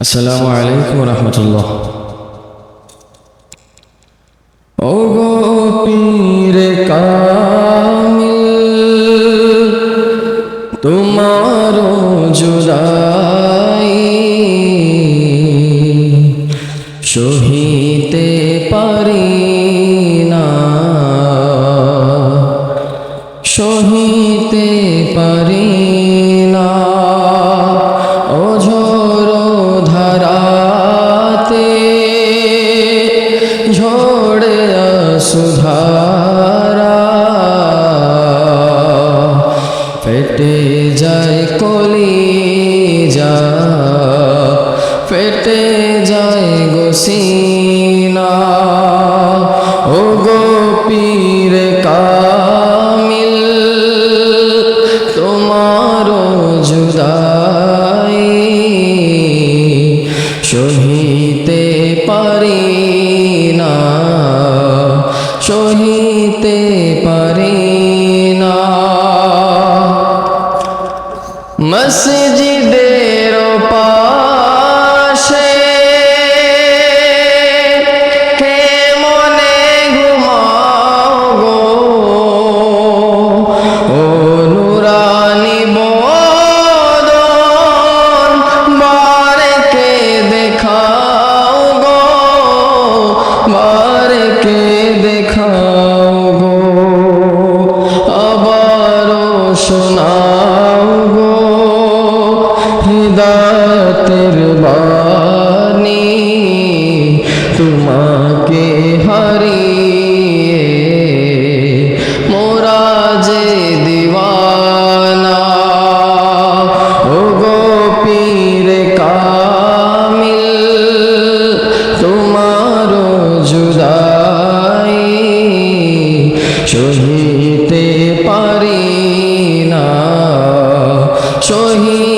আসসালামু আলাইকুম রহমতুল্লাহ ও গো পীর তোমার জুদাই সহিতে পারি না। সহিতে পারি ঝোড়ে সুধারা ফেটে যায় কলি যা ফেটে যায় গোসিনা ও গো পীর কামিল, তোমারও জুদাই, সহিতে পারি মসজিদের পাশে কে মনে ঘুমাও গো ও নুরানি বদন বারকে দেখাও গো? বারকে দেখাও হৃদয়তের তোমাকে হারিয়ে মোরা যে ও কামিল তোমার সহিতে পারি না। সহিতে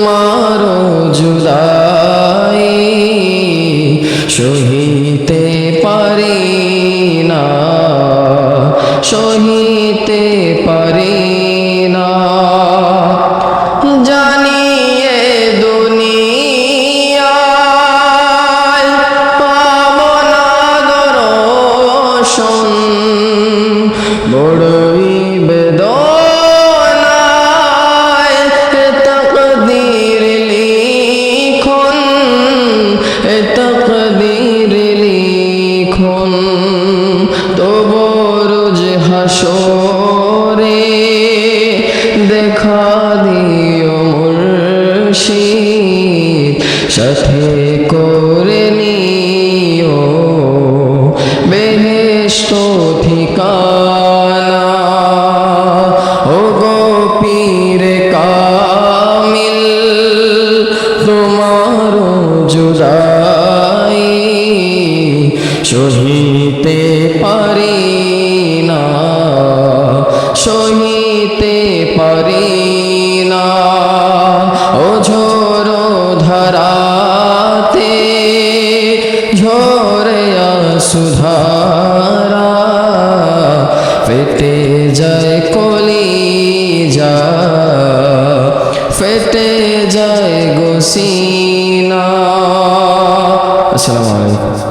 তোমার জুদাই হাসরে দেখা দিও মুর্শিদ, সাথে করে নিও বেহেস্ত ঠিকানা। ও গো পীর কামিল, তোমার জুদাই, সহিতে পারি সুধারা ফেটে যায় কলি যা ফেটে যায় গোসিনা আসসালামু আলাইকুম।